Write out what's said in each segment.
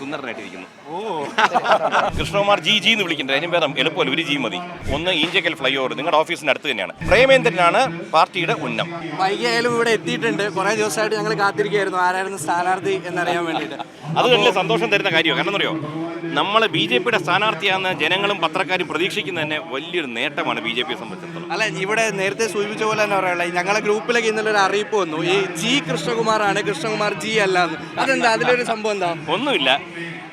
സുന്ദരനായിട്ടിരിക്കുന്നു. കൃഷ്ണകുമാർ ജി ജി എന്ന് വിളിക്കുന്നുണ്ട് അതിന് വേറെ എളുപ്പമല്ല ഒരു ജി മതി. ഒന്ന് ഈഞ്ചക്കൽ ഫ്ലൈ ഓവർ നിങ്ങളുടെ ഓഫീസിന് അടുത്ത് തന്നെയാണ്. പ്രേമേന്ദ്രനാണ് പാർട്ടിയുടെ ഉന്നം. വൈകിയായാലും ഇവിടെ എത്തിയിട്ടുണ്ട്. കുറെ ദിവസമായിട്ട് ഞങ്ങൾ കാത്തിരിക്കുകയായിരുന്നു. ആരായിരുന്നു സ്ഥാനാർത്ഥി എന്നറിയാൻ വേണ്ടിയിട്ട്. അത് വലിയ സന്തോഷം തരുന്ന കാര്യമാണ് കാരണം അറിയോ നമ്മൾ ബി ജെ പിയുടെ സ്ഥാനാർത്ഥിയാണെന്ന് ജനങ്ങളും പത്രക്കാരും പ്രതീക്ഷിക്കുന്നത് തന്നെ വലിയൊരു നേട്ടമാണ് ബി ജെ പിയെ സംബന്ധിച്ചിടത്തോളം. അല്ല ഇവിടെ നേരത്തെ സൂചിപ്പിച്ച പോലെ തന്നെ പറയാനുള്ളത് ഞങ്ങളെ ഗ്രൂപ്പിലേക്ക് ഇന്നലെ ഒരു അറിയിപ്പ് വന്നു. ഈ ജി കൃഷ്ണകുമാറാണ് കൃഷ്ണകുമാർ ജി അല്ല എന്ന് അതെന്താ? അതിലൊരു സംഭവം എന്താ? ഒന്നുമില്ല.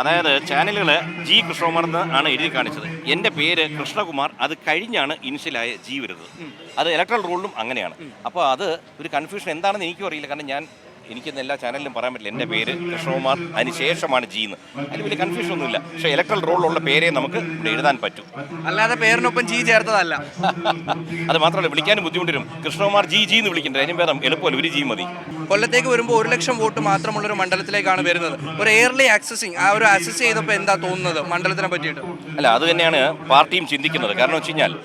അതായത് ചാനലുകൾ ജി കൃഷ്ണകുമാർ എന്ന് ആണ് എഴുതി കാണിച്ചത്. എന്റെ പേര് കൃഷ്ണകുമാർ അത് കഴിഞ്ഞാണ് ഇനിഷ്യലായ ജി വരുന്നത്. അത് ഇലക്ട്രൽ റൂളിലും അങ്ങനെയാണ്. അപ്പോൾ അത് ഒരു കൺഫ്യൂഷൻ എന്താണെന്ന് എനിക്കും അറിയില്ല. കാരണം ഞാൻ എനിക്കിന്ന് എല്ലാ ചാനലിലും പറയാൻ പറ്റില്ല. എന്റെ പേര് കൃഷ്ണകുമാർ അതിന് ജീന്ന് അതിൽ വലിയ കൺഫ്യൂഷൻ ഒന്നുമില്ല. പക്ഷേ ഇലക്ട്രൽ റോളിലുള്ള പേരേ നമുക്ക് ഇവിടെ എഴുതാൻ പറ്റും. അല്ലാതെ പേരിനൊപ്പം ജി ചേർത്തതല്ല. അത് മാത്രമല്ല വിളിക്കാനും ബുദ്ധിമുട്ട് വരും കൃഷ്ണകുമാർ ജി ജി എന്ന് വിളിക്കേണ്ടത് അതിന് ഭേദം എളുപ്പമല്ല. ഒരു ജി മതി. കൊല്ലത്തേക്ക് വരുമ്പോൾ ഒരു ലക്ഷം വോട്ട് മാത്രമുള്ള ഒരു മണ്ഡലത്തിലേക്കാണ് വരുന്നത്. ഒരു എയർലി ആക്സസിങ് ആ ഒരു അസസ് ചെയ്തപ്പോൾ എന്താ തോന്നുന്നത് മണ്ഡലത്തിനെ പറ്റിയിട്ട്? അല്ല അത് തന്നെയാണ് പാർട്ടിയും ചിന്തിക്കുന്നത്. കാരണം വെച്ച് കഴിഞ്ഞാൽ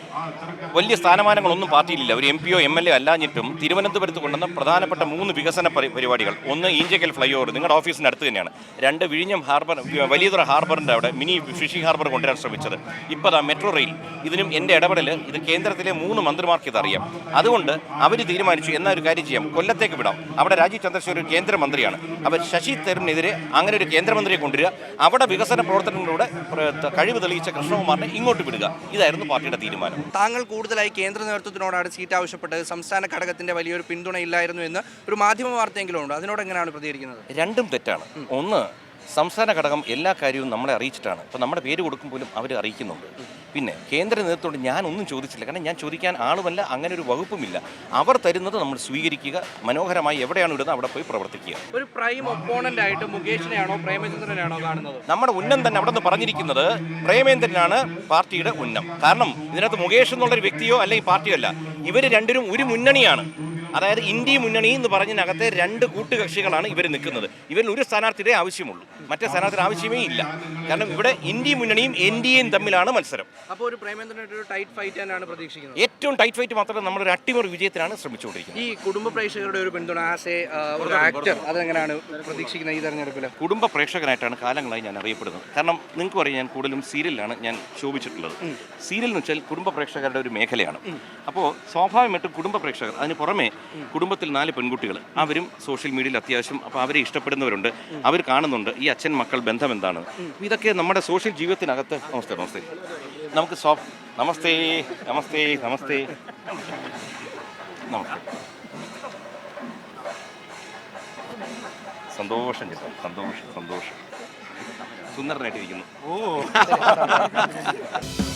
വലിയ സ്ഥാനമാനങ്ങളൊന്നും പാർട്ടിയിലില്ല. ഒരു എം പിയോ എം എൽ എ അല്ലാഞ്ഞിട്ടും തിരുവനന്തപുരത്ത് കൊണ്ടുവന്ന പ്രധാനപ്പെട്ട മൂന്ന് വികസന പരി- പരിപാടികൾ. ഒന്ന് ഈഞ്ചക്കൽ ഫ്ലൈ ഓവർ നിങ്ങളുടെ ഓഫീസിന്റെ അടുത്ത് തന്നെയാണ്. രണ്ട് വിഴിഞ്ഞം ഹാർബർ വലിയതുറ ഹാർബറിന്റെ അവിടെ മിനി ഫിഷിംഗ് ഹാർബർ കൊണ്ടുവരാൻ ശ്രമിച്ചത്. ഇപ്പോൾ അതാ മെട്രോ റെയിൽ. ഇതിനും എന്റെ ഇടപെടൽ ഇത് കേന്ദ്രത്തിലെ മൂന്ന് മന്ത്രിമാർക്ക് ഇതറിയാം. അതുകൊണ്ട് അവർ തീരുമാനിച്ചു എന്നാ ഒരു കാര്യം ചെയ്യാം. കൊല്ലത്തേക്ക് വിടാം. അവിടെ രാജീവ് ചന്ദ്രശേഖർ ഒരു കേന്ദ്രമന്ത്രിയാണ്. അവർ ശശി തരൂരിനെതിരെ അങ്ങനെ ഒരു കേന്ദ്രമന്ത്രിയെ കൊണ്ടുവരിക. അവിടെ വികസന പ്രവർത്തനങ്ങളിലൂടെ പ്ര- കഴിവ് തെളിയിച്ച കൃഷ്ണകുമാറിനെ ഇങ്ങോട്ട് വിടുക. ഇതായിരുന്നു പാർട്ടിയുടെ തീരുമാനം. താങ്കൾ കൂടുതലായി കേന്ദ്ര നേതൃത്വത്തിനോടാണ് സീറ്റ് ആവശ്യപ്പെട്ടത്. സംസ്ഥാന ഘടകത്തിന്റെ വലിയൊരു പിന്തുണയില്ലായിരുന്നു എന്ന് ഒരു മാധ്യമ വാർത്തയെങ്കിലും ഉണ്ട്? അതിനോട് എങ്ങനെയാണ് പ്രതികരിക്കുന്നത്? രണ്ടും തെറ്റാണ്. ഒന്ന് സംസ്ഥാന ഘടകം എല്ലാ കാര്യവും നമ്മളെ അറിയിച്ചിട്ടാണ്. ഇപ്പം നമ്മുടെ പേര് കൊടുക്കും പോലും അവർ അറിയിക്കുന്നുണ്ട്. പിന്നെ കേന്ദ്ര നേതൃത്വത്തോട് ഞാൻ ഒന്നും ചോദിച്ചില്ല. കാരണം ഞാൻ ചോദിക്കാൻ ആളുമല്ല അങ്ങനെ ഒരു വകുപ്പുമില്ല. അവർ തരുന്നത് നമ്മൾ സ്വീകരിക്കുക മനോഹരമായി എവിടെയാണ് ഇടുന്നത് അവിടെ പോയി പ്രവർത്തിക്കുക. ഒരു പ്രൈം ഒപ്പോണന്റ് ആയിട്ട് മുകേഷിനെയാണോ പ്രേമചന്ദ്രനാണോ കാണുന്നത്? നമ്മുടെ ഉന്നം തന്നെ അവിടെ നിന്ന് പറഞ്ഞിരിക്കുന്നത് പ്രേമേന്ദ്രനാണ് പാർട്ടിയുടെ ഉന്നം. കാരണം ഇതിനകത്ത് മുകേഷ് എന്നുള്ളൊരു വ്യക്തിയോ അല്ലെങ്കിൽ പാർട്ടിയോ അല്ല. ഇവർ രണ്ടിനും ഒരു മുന്നണിയാണ്. അതായത് ഇന്ത്യ മുന്നണി എന്ന് പറഞ്ഞതിനകത്തെ രണ്ട് കൂട്ടുകക്ഷികളാണ് ഇവർ നിൽക്കുന്നത്. ഇവരിൽ ഒരു സ്ഥാനാർത്ഥിയുടെ ആവശ്യമുള്ളൂ. മറ്റേ സ്ഥാനാർത്ഥിയുടെ ആവശ്യമേ ഇല്ല. കാരണം ഇവിടെ ഇന്ത്യ മുന്നണിയും എൻ ഡി എയും തമ്മിലാണ് മത്സരം. അപ്പോൾ ഒരു ടൈറ്റ് ഫൈറ്റ് തന്നെയാണ് പ്രതീക്ഷിക്കുന്നത്. ഏറ്റവും ടൈറ്റ് ഫൈറ്റ് മാത്രമല്ല ഒരു അട്ടിമറി വിജയത്തിനാണ് ശ്രമിച്ചുകൊണ്ടിരിക്കുന്നത്. ഈ കുടുംബ പ്രേക്ഷകരുടെ ഒരു പിന്തുണ ആസ് ഒരു ആക്ടർ അതെങ്ങനെയാണ് പ്രതീക്ഷിക്കുന്നത് ഈ തെരഞ്ഞെടുപ്പിൽ കുടുംബ പ്രേക്ഷകനായിട്ടാണ് കാലങ്ങളായി ഞാൻ അറിയപ്പെടുന്നത്. കാരണം നിങ്ങൾക്ക് പറയാം ഞാൻ കൂടുതലും സീരിയലിലാണ് ഞാൻ ശോഭിച്ചിട്ടുള്ളത്. സീരിയൽ എന്ന് വെച്ചാൽ കുടുംബ പ്രേക്ഷകരുടെ ഒരു മേഖലയാണ്. അപ്പോൾ സ്വാഭാവികമായിട്ടും കുടുംബ പ്രേക്ഷകർ അതിന് പുറമെ കുടുംബത്തിൽ നാല് പെൺകുട്ടികൾ അവരും സോഷ്യൽ മീഡിയയിൽ അത്യാവശ്യം അപ്പോൾ അവരെ ഇഷ്ടപ്പെടുന്നവരുണ്ട്. അവർ കാണുന്നുണ്ട് ഈ അച്ഛൻ മക്കൾ ബന്ധം എന്താണ്. ഇതൊക്കെ നമ്മുടെ സോഷ്യൽ ജീവിതത്തിനകത്ത് നമസ്തേ നമസ്തേ. നമുക്ക് സോ നമസ്തേ നമസ്തേ നമസ്തേ. നമസ്തേ. സന്തോഷം ചേട്ടാ സന്തോഷം സന്തോഷം. സുന്ദരനായിട്ടിരിക്കുന്നു.